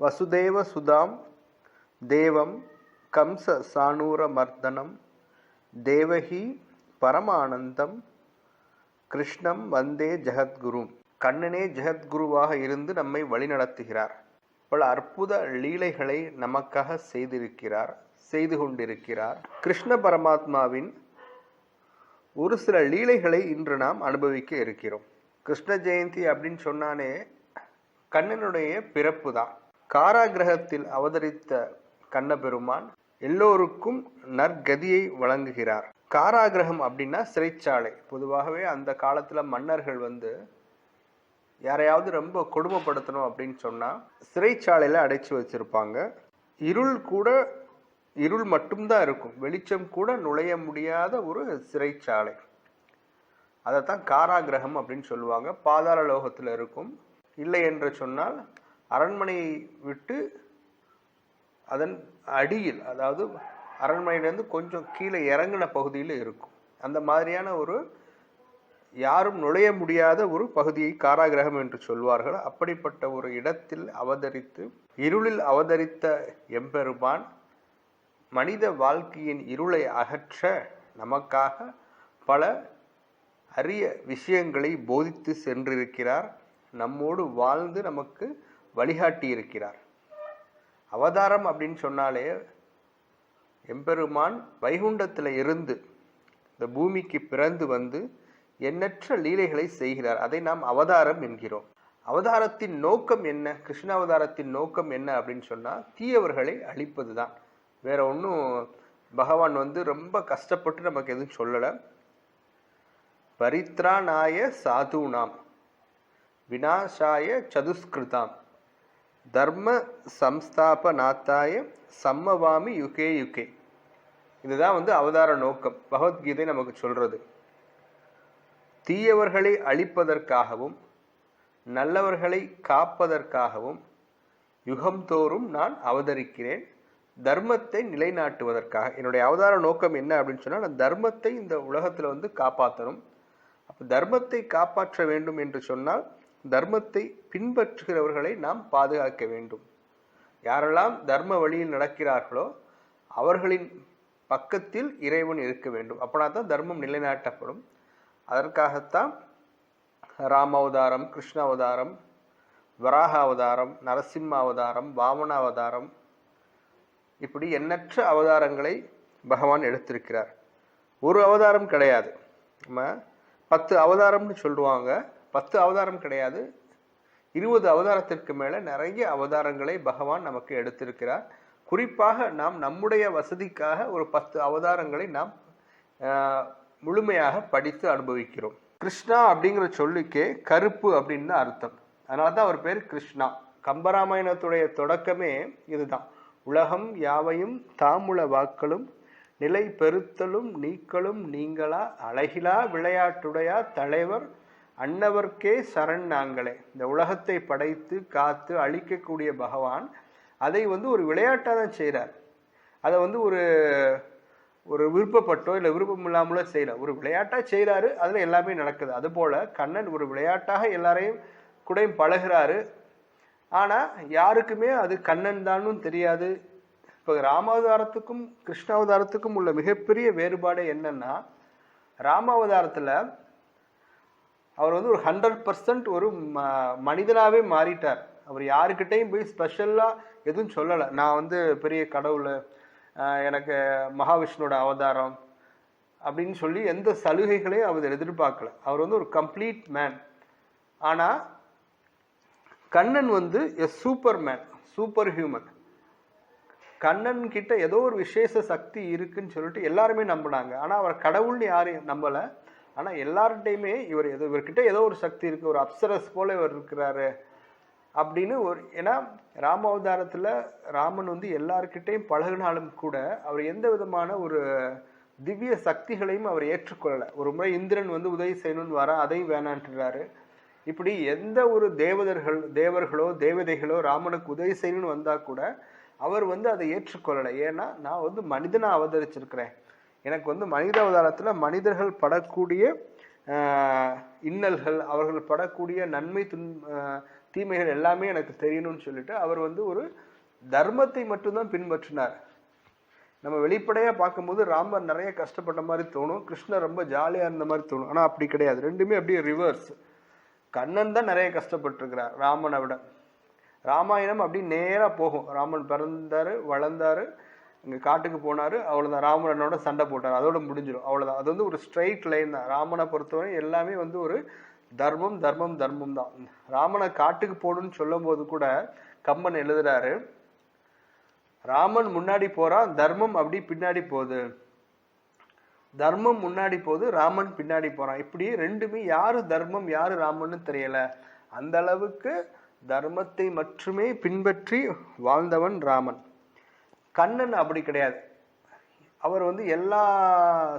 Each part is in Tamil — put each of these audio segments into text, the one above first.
வசுதேவ சுதாம் தேவம் கம்ச சானூர மர்தனம் தேவகி பரமானந்தம் கிருஷ்ணம் வந்தே ஜெகத்குரு. கண்ணனே ஜெகத்குருவாக இருந்து நம்மை வழிநடத்துகிறார். பல அற்புத லீலைகளை நமக்காக செய்திருக்கிறார் செய்து கொண்டிருக்கிறார். கிருஷ்ண பரமாத்மாவின் ஒரு சில லீலைகளை இன்று நாம் அனுபவிக்க இருக்கிறோம். கிருஷ்ண ஜெயந்தி அப்படின்னு சொன்னானே கண்ணனுடைய பிறப்பு தான் காராகிரகத்தில் அவதரித்த கண்ணபெருமான் எல்லோருக்கும் நற்கதியை வழங்குகிறார். காராகிரகம் அப்படின்னா சிறைச்சாலை. பொதுவாகவே அந்த காலத்தில் மன்னர்கள் வந்து யாரையாவது ரொம்ப கொடுமைப்படுத்தணும் அப்படின்னு சொன்னால் சிறைச்சாலையில் அடைச்சி வச்சிருப்பாங்க. இருள் கூட இருள் மட்டும்தான் இருக்கும். வெளிச்சம் கூட நுழைய முடியாத ஒரு சிறைச்சாலை. அதைத்தான் காராகிரகம் அப்படின்னு சொல்லுவாங்க. பாதாள லோகத்தில் இருக்கும். இல்லை என்று சொன்னால் அரண்மனையை விட்டு அதன் அடியில் அதாவது அரண்மனையிலேருந்து கொஞ்சம் கீழே இறங்கின பகுதியில் இருக்கும். அந்த மாதிரியான ஒரு யாரும் நுழைய முடியாத ஒரு பகுதியை காராகிரகம் என்று சொல்வார்கள். அப்படிப்பட்ட ஒரு இடத்தில் அவதரித்து இருளில் அவதரித்த எம்பெருமான் மனித வாழ்க்கையின் இருளை அகற்ற நமக்காக பல அரிய விஷயங்களை போதித்து சென்றிருக்கிறார். நம்மோடு வாழ்ந்து நமக்கு வழிகாட்டி இருக்கிறார் அவதாரம் அப்படின்னு சொன்னாலே எம்பெருமான் வைகுண்டத்தில் இருந்து இந்த பூமிக்கு பிறந்து வந்து எண்ணற்ற லீலைகளை செய்கிறார். அதை நாம் அவதாரம் என்கிறோம். அவதாரத்தின் நோக்கம் என்ன? கிருஷ்ண அவதாரத்தின் நோக்கம் என்ன அப்படின்னு சொன்னால் தீயவர்களை அழிப்பது தான் வேற ஒன்றும் பகவான் வந்து ரொம்ப கஷ்டப்பட்டு நமக்கு எதுவும் சொல்லலை. பரித்ராணாய சாதுனாம் வினாசாய சதுஸ்கிருதாம் தர்ம சம்ஸ்தாபநாத்தாய சம்மவாமி யுகே யுகே. இதுதான் வந்து அவதார நோக்கம். பகவத்கீதை நமக்கு சொல்றது. தீயவர்களை அழிப்பதற்காகவும் நல்லவர்களை காப்பதற்காகவும் யுகம்தோறும் நான் அவதரிக்கிறேன். தர்மத்தை நிலைநாட்டுவதற்காக. என்னுடைய அவதார நோக்கம் என்ன அப்படின்னு சொன்னால் நான் தர்மத்தை இந்த உலகத்தில் வந்து காப்பாற்றணும் அப்போ தர்மத்தை காப்பாற்ற வேண்டும் என்று சொன்னால் தர்மத்தை பின்பற்றுகிறவர்களை நாம் பாதுகாக்க வேண்டும். யாரெல்லாம் தர்ம வழியில் நடக்கிறார்களோ அவர்களின் பக்கத்தில் இறைவன் இருக்க வேண்டும். அப்படின்னா தான் தர்மம் நிலைநாட்டப்படும். அதற்காகத்தான் ராம அவதாரம் கிருஷ்ண அவதாரம் வராக அவதாரம் நரசிம்ம அவதாரம் வாமன அவதாரம் இப்படி எண்ணற்ற அவதாரங்களை பகவான் எடுத்திருக்கிறார். ஒரு அவதாரம் கிடையாது. நம்ம பத்து அவதாரம்னு சொல்லுவாங்க. பத்து அவதாரம் கிடையாது. இருபது அவதாரத்திற்கு மேலே நிறைய அவதாரங்களை பகவான் நமக்கு எடுத்திருக்கிறார். குறிப்பாக நாம் நம்முடைய வசதிக்காக ஒரு பத்து அவதாரங்களை நாம் முழுமையாக படித்து அனுபவிக்கிறோம். கிருஷ்ணா அப்படிங்கிற சொல்லுக்கே கருப்பு அப்படின்னு தான் அர்த்தம். அதனால தான் அவர் பேர் கிருஷ்ணா. கம்பராமாயணத்துடைய தொடக்கமே இதுதான். உலகம் யாவையும் தாமுல வாக்களும் நிலை பெருத்தலும் நீக்களும் நீங்களா அழகிலா விளையாட்டுடையா தலைவர் அன்னவர்க்கே சரண் நாங்களே. இந்த உலகத்தை படைத்து காத்து அழிக்கக்கூடிய பகவான் அதை வந்து ஒரு விளையாட்டாக தான் செய்கிறார் அதை வந்து ஒரு ஒரு விருப்பப்பட்டோ இல்லை விருப்பம் இல்லாமலோ செய்யல. ஒரு விளையாட்டாக செய்கிறாரு அதில் எல்லாமே நடக்குது. அதுபோல் கண்ணன் ஒரு விளையாட்டாக எல்லாரையும் கூடயும் பழகுறாரு. ஆனால் யாருக்குமே அது கண்ணன் தானும் தெரியாது. இப்போ ராமாவதாரத்துக்கும் கிருஷ்ணாவதாரத்துக்கும் உள்ள மிகப்பெரிய வேறுபாடு என்னன்னா ராமாவதாரத்தில் அவர் வந்து ஒரு ஹண்ட்ரட் பர்சன்ட் ஒரு ம மனிதனாகவே மாறிட்டார். அவர் யாருக்கிட்டையும் போய் ஸ்பெஷலாக எதுவும் சொல்லலை. நான் வந்து பெரிய கடவுள் எனக்கு மகாவிஷ்ணுவோட அவதாரம் அப்படின்னு சொல்லி எந்த சலுகைகளையும் அவர் எதிர்பார்க்கல. அவர் வந்து ஒரு கம்ப்ளீட் மேன் ஆனால் கண்ணன் வந்து a super man super human Kannan கிட்ட ஏதோ ஒரு விசேஷ சக்தி இருக்குன்னு சொல்லிட்டு எல்லாருமே நம்பினாங்க. ஆனால் அவர் கடவுள்னு யாரையும் நம்பலை. ஆனால் எல்லார்கிட்டையுமே இவர் ஏதோ இவர்கிட்ட ஏதோ ஒரு சக்தி இருக்குது ஒரு அப்சரஸ் போல இவர் இருக்கிறாரு அப்படின்னு ஒரு ஏன்னா ராம அவதாரத்தில் ராமன் வந்து எல்லார்கிட்டையும் பழகினாலும் கூட அவர் எந்த விதமான ஒரு திவ்ய சக்திகளையும் அவர் ஏற்றுக்கொள்ளலை. ஒரு முறை இந்திரன் வந்து உதவி செய்யணும்னு வர அதையும் வேணான்ட்டுறாரு இப்படி எந்த ஒரு தேவதர்கள் தேவர்களோ தேவதைகளோ ராமனுக்கு உதவி செய்யணும்னு வந்தால் கூட அவர் வந்து அதை ஏற்றுக்கொள்ளலை. ஏன்னா நான் வந்து மனிதனாக அவதரிச்சிருக்கிறேன். எனக்கு வந்து மனித அவதாரத்தில் மனிதர்கள் படக்கூடிய இன்னல்கள் அவர்கள் படக்கூடிய நன்மை துன் தீமைகள் எல்லாமே எனக்கு தெரியணும்னு சொல்லிட்டு அவர் வந்து ஒரு தர்மத்தை மட்டும்தான் பின்பற்றினார். நம்ம வெளிப்படையாக பார்க்கும்போது ராமர் நிறைய கஷ்டப்பட்ட மாதிரி தோணும் கிருஷ்ணர் ரொம்ப ஜாலியாக இருந்த மாதிரி தோணும். ஆனால் அப்படி கிடையாது. ரெண்டுமே அப்படியே ரிவர்ஸ் கண்ணன் தான் நிறைய கஷ்டப்பட்டிருக்கிறார் ராமனை விட. ராமாயணம் அப்படி நேராக போகும். ராமன் பிறந்தாரு வளர்ந்தாரு. இங்கே காட்டுக்கு போனார் அவ்வளோதான் ராமனோட சண்டை போட்டார். அதோட முடிஞ்சிடும் அவ்வளோதான் அது வந்து ஒரு ஸ்ட்ரைட் லைன் தான். ராமனை பொறுத்தவரை எல்லாமே வந்து ஒரு தர்மம் தர்மம் தர்மம் தான். ராமனை காட்டுக்கு போடுன்னு சொல்லும் போது கூட கம்பன் எழுதுறாரு ராமன் முன்னாடி போறான் தர்மம் அப்படி பின்னாடி போகுது. தர்மம் முன்னாடி போகுது ராமன் பின்னாடி போறான். இப்படி ரெண்டுமே யாரு தர்மம் யாரு ராமன்னு தெரியல. அந்த அளவுக்கு தர்மத்தை மட்டுமே பின்பற்றி வாழ்ந்தவன் ராமன். கண்ணன் அப்படி கிடையாது. அவர் வந்து எல்லா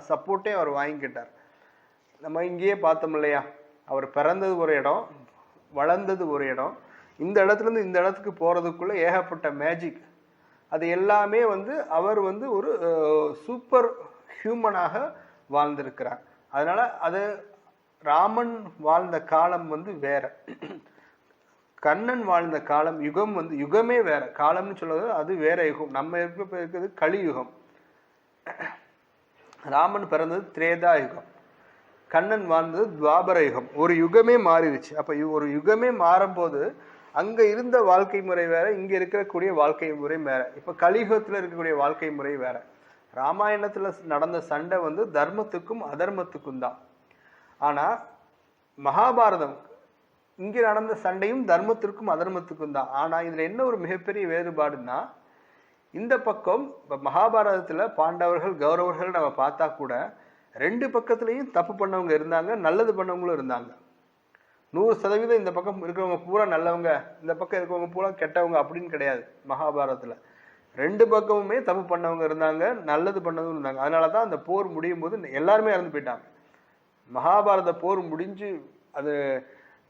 சப்போர்ட்டையும் அவர் வாங்கிக்கிட்டார். நம்ம இங்கேயே பார்த்தோம் இல்லையா? அவர் பிறந்தது ஒரு இடம் வளர்ந்தது ஒரு இடம். இந்த இடத்துல இருந்து இந்த இடத்துக்கு போகிறதுக்குள்ளே ஏகப்பட்ட மேஜிக் அது எல்லாமே வந்து அவர் வந்து ஒரு சூப்பர் ஹியூமனாக வாழ்ந்திருக்கிறார். அதனால் அது ராமன் வாழ்ந்த காலம் வந்து வேற. கண்ணன் வாழ்ந்த காலம் யுகம் வந்து யுகமே வேற. காலம்னு சொல்லுவது அது வேற யுகம். நம்ம இருக்க இருக்கிறது கலியுகம். ராமன் பிறந்தது திரேதா யுகம். கண்ணன் வாழ்ந்தது துவாபர யுகம். ஒரு யுகமே மாறிடுச்சு. அப்ப யு- ஒரு யுகமே மாறும்போது அங்க இருந்த வாழ்க்கை முறை வேற இங்க இருக்கக்கூடிய வாழ்க்கை முறை வேற. இப்ப கலியுகத்துல இருக்கக்கூடிய வாழ்க்கை முறை வேற. ராமாயணத்துல நடந்த சண்டை வந்து தர்மத்துக்கும் அதர்மத்துக்கும் தான். ஆனா மகாபாரதம் இங்கே நடந்த சண்டையும் தர்மத்திற்கும் அதர்மத்துக்கும் தான். ஆனால் இதில் என்ன ஒரு மிகப்பெரிய வேறுபாடுன்னா இந்த பக்கம் இப்போ மகாபாரதத்தில் பாண்டவர்கள் கௌரவர்கள் நம்ம பார்த்தா கூட ரெண்டு பக்கத்துலேயும் தப்பு பண்ணவங்க இருந்தாங்க நல்லது பண்ணவங்களும் இருந்தாங்க. நூறு சதவீதம் இந்த பக்கம் இருக்கிறவங்க பூரா நல்லவங்க இந்த பக்கம் இருக்கிறவங்க பூரா கெட்டவங்க அப்படின்னு கிடையாது மகாபாரதத்தில். ரெண்டு பக்கமுமே தப்பு பண்ணவங்க இருந்தாங்க நல்லது பண்ணதும் இருந்தாங்க. அதனாலதான் அந்த போர் முடியும் போது எல்லாருமே இறந்து போயிட்டாங்க. மகாபாரத போர் முடிஞ்சு அது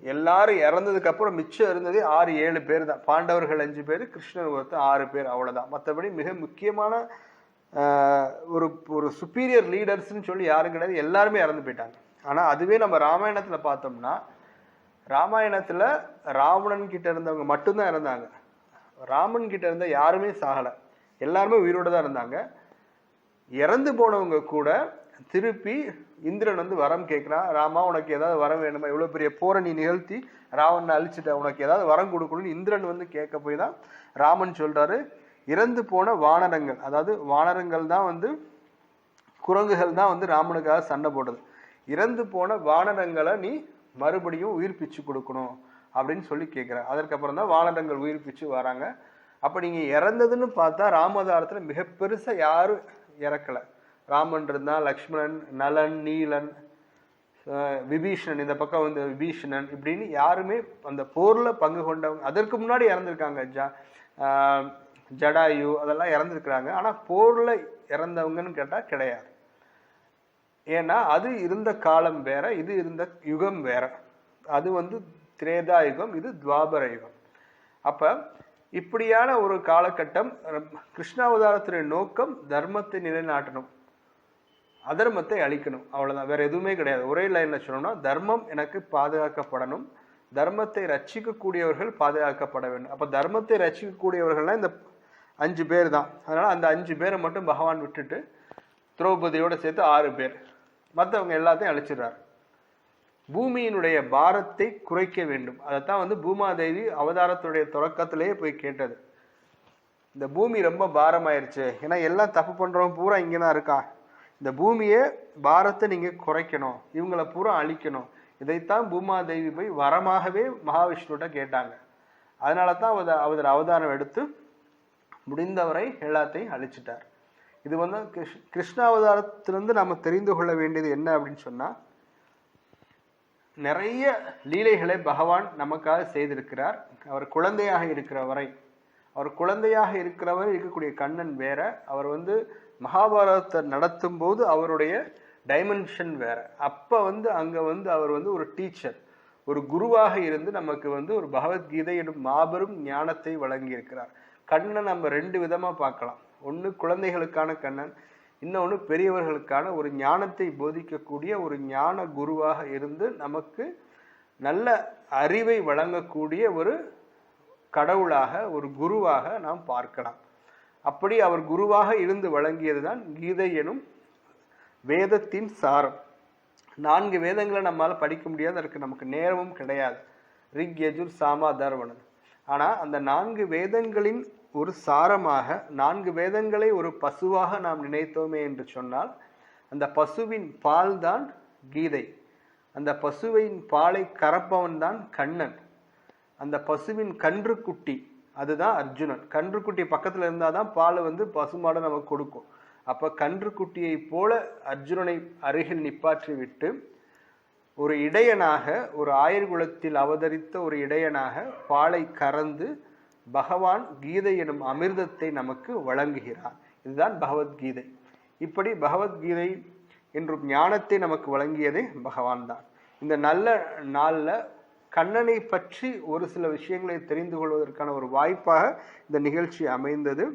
எல்லாரும் இறந்ததுக்கு அப்புறம் மிச்சம் இருந்ததே ஆறு ஏழு பேர் தான். பாண்டவர்கள் அஞ்சு பேர் கிருஷ்ணர் ஒருத்தர் ஆறு பேர் அவ்வளோதான் மற்றபடி மிக முக்கியமான ஒரு ஒரு சுப்பீரியர் லீடர்ஸ்னு சொல்லி யாரும் கிடையாது. எல்லாருமே இறந்து போயிட்டாங்க. ஆனால் அதுவே நம்ம ராமாயணத்தில் பார்த்தோம்னா ராமாயணத்தில் ராவணன் கிட்ட இருந்தவங்க மட்டும்தான் இறந்தாங்க. ராமன் கிட்ட இருந்த யாருமே சாகலை. எல்லாருமே உயிரோடு தான் இருந்தாங்க. இறந்து போனவங்க கூட திருப்பி இந்திரன் வந்து வரம் கேட்குறான். ராமா உனக்கு ஏதாவது வரம் வேணுமா இவ்வளோ பெரிய போரை நீ நிகழ்த்தி ராவனை அழிச்சிட்ட. உனக்கு ஏதாவது வரம் கொடுக்கணும்னு இந்திரன் வந்து கேட்க போய் தான் ராமன் சொல்கிறாரு இறந்து போன வானரங்கள் அதாவது வானரங்கள் தான் வந்து குரங்குகள் தான் வந்து ராமனுக்காக சண்டை போடுது இறந்து போன வானரங்களை நீ மறுபடியும் உயிர்ப்பிச்சு கொடுக்கணும் அப்படின்னு சொல்லி கேட்கிறார். அதற்கப்புறம் தான் வானரங்கள் உயிர்ப்பிச்சு வராங்க. அப்போ நீங்கள் இறந்ததுன்னு பார்த்தா ராமதாரத்தில் மிக பெருசாக யாரும் இறக்கல. ராமன் இருந்தால் லக்ஷ்மணன் நலன் நீலன் விபீஷணன் இந்த பக்கம் வந்து விபீஷணன் இப்படின்னு யாருமே அந்த போரில் பங்கு கொண்டவங்க அதற்கு முன்னாடி இறந்துருக்காங்க ஜ ஜடாயு அதெல்லாம் இறந்துருக்குறாங்க. ஆனால் போரில் இறந்தவங்கன்னு கேட்டால் கிடையாது. ஏன்னா அது இருந்த காலம் வேற இது இருந்த யுகம் வேற. அது வந்து திரேதா யுகம் இது துவாபர யுகம் அப்போ இப்படியான ஒரு காலகட்டம் கிருஷ்ணாவதாரத்தினுடைய நோக்கம் தர்மத்தை நிலைநாட்டணும். அதர்மத்தை அழிக்கணும். அவ்வளோதான் வேறு எதுவுமே கிடையாது. ஒரே லைனில் சொல்லணும்னா தர்மம் எனக்கு பாதுகாக்கப்படணும். தர்மத்தை ரட்சிக்கக்கூடியவர்கள் பாதுகாக்கப்பட வேண்டும். அப்போ தர்மத்தை ரட்சிக்கக்கூடியவர்கள்னா இந்த அஞ்சு பேர் தான். அதனால் அந்த அஞ்சு பேரை மட்டும் பகவான் விட்டுட்டு திரௌபதியோடு சேர்த்து ஆறு பேர். மற்றவங்க எல்லாத்தையும் அழிச்சிடுறார். பூமியினுடைய பாரத்தை குறைக்க வேண்டும். அதைத்தான் வந்து பூமாதேவி அவதாரத்துடைய தொடக்கத்திலேயே போய் கேட்டது. இந்த பூமி ரொம்ப பாரமாயிருச்சு. ஏன்னா எல்லாம் தப்பு பண்ணுறவங்க பூரா இங்கே தான் இருக்கா? இந்த பூமியை பாரத்தை நீங்கள் குறைக்கணும். இவங்களை பூரா அழிக்கணும். இதைத்தான் பூமாதேவி போய் வரமாகவே மகாவிஷ்ணுட்ட கேட்டாங்க. அதனால தான் அவர் அவர் அவதாரம் எடுத்து முடிந்தவரை எல்லாத்தையும் அழிச்சிட்டார். இது வந்து கிருஷ் கிருஷ்ண அவதாரத்திலிருந்து நம்ம தெரிந்து கொள்ள வேண்டியது என்ன அப்படின்னு சொன்னால் நிறைய லீலைகளை பகவான் நமக்காக செய்திருக்கிறார். அவர் குழந்தையாக இருக்கிற வரை அவர் குழந்தையாக இருக்கிறவர் இருக்கக்கூடிய கண்ணன் வேற. அவர் வந்து மகாபாரதத்தை நடத்தும் போது அவருடைய டைமென்ஷன் வேற. அப்போ வந்து அங்கே வந்து அவர் வந்து ஒரு டீச்சர் ஒரு குருவாக இருந்து நமக்கு வந்து ஒரு பகவத்கீதை எனும் மாபெரும் ஞானத்தை வழங்கியிருக்கிறார். கண்ணை நம்ம ரெண்டு விதமாக பார்க்கலாம். ஒன்று குழந்தைகளுக்கான கண்ணன் இன்னொன்று பெரியவர்களுக்கான ஒரு ஞானத்தை போதிக்கக்கூடிய ஒரு ஞான குருவாக இருந்து நமக்கு நல்ல அறிவை வழங்கக்கூடிய ஒரு கடவுளாக ஒரு குருவாக நாம் பார்க்கலாம். அப்படி அவர் குருவாக இருந்து வழங்கியதுதான் கீதை எனும் வேதத்தின் சாரம். நான்கு வேதங்களை நம்மால் படிக்க முடியாது அதற்கு நமக்கு நேரமும் கிடையாது. ரிக் யஜுர் சாமா தர்வணன். ஆனால் அந்த நான்கு வேதங்களின் ஒரு சாரமாக நான்கு வேதங்களை ஒரு பசுவாக நாம் நினைத்தோமே என்று சொன்னால் அந்த பசுவின் பால் தான் கீதை. அந்த பசுவின் பாலை கறப்பவன் தான் கண்ணன். அந்த பசுவின் கன்றுக்குட்டி அதுதான் அர்ஜுனன். கன்றுக்குட்டி பக்கத்தில் இருந்தால் தான் பால் வந்து பசுமாடை நமக்கு கொடுக்கும். அப்போ கன்றுக்குட்டியை போல அர்ஜுனனை அருகில் நிப்பாற்றி விட்டு ஒரு இடையனாக ஒரு ஆயர்குலத்தில் அவதரித்த ஒரு இடையனாக பாலை கறந்து பகவான் கீதை எனும் அமிர்தத்தை நமக்கு வழங்குகிறார். இதுதான் பகவத்கீதை. இப்படி பகவத்கீதை என்றும் ஞானத்தை நமக்கு வழங்கியதே பகவான் தான் இந்த நல்ல நாளில் கண்ணனை பற்றி ஒரு சில விஷயங்களை தெரிந்து கொள்வதற்கான ஒரு வாய்ப்பாக இந்த நிகழ்ச்சி அமைந்தது.